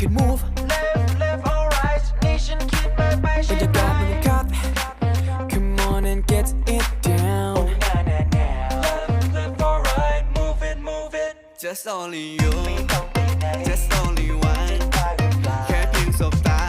it move. Left, left, alright. Nation keep back by When you got when you got, come on and get it down. Oh, nah, nah, nah. Left, left, alright. Move it, move it. Just only you. Just only one. Can't think so fast.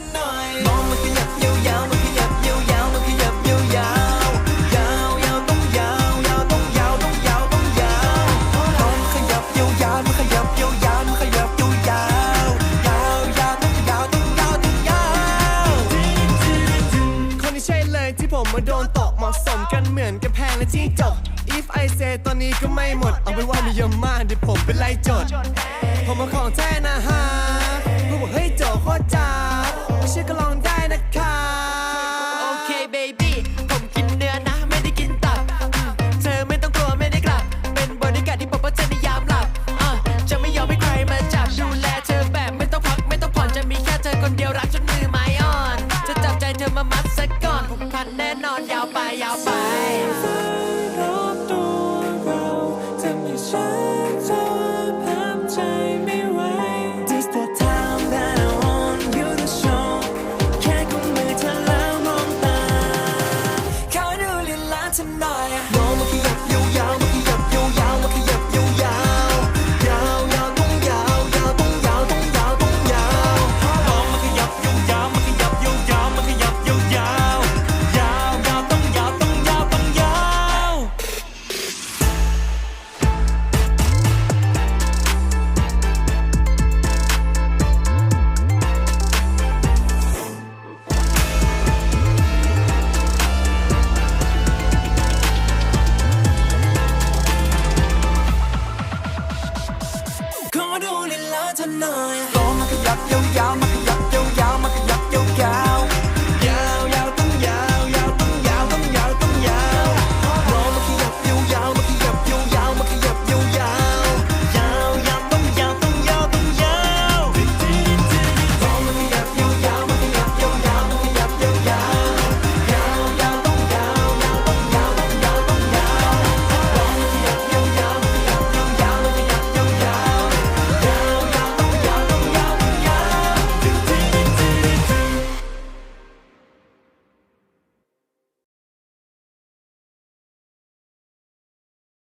ลีลาเธอหน่อยมองมันขยับยาวๆมันขยับยาวๆมันขยับยาวๆยาวๆต้องยาวยาวต้องยาวต้องยาวต้องยาวมองมันขยับยาวๆมันขยับยาวๆมันขยับยาวๆยาวยาวต้องยาวต้องยาวต้องยาวคนที่ใช่เลยที่ผมมาโดนตกเหมาะสมกันเหมือนกับแพงและจิ้งจก if I say ตอนนี้ก็ไม่หมด เอาเป็นว่ามีเยอะมากเดี๋ยวผมไปไล่จด ผมมาของแท้นะฮะพวกบอกเฮ้ย คนเดียวรักจนมือไม้อ่อน จะจับใจเธอมามัดซะก่อนผูกพันแน่นอนยาวไปยาวไปรอบตัวเราจะมีฉัน to. Go, make it up, yo, y'all, make it.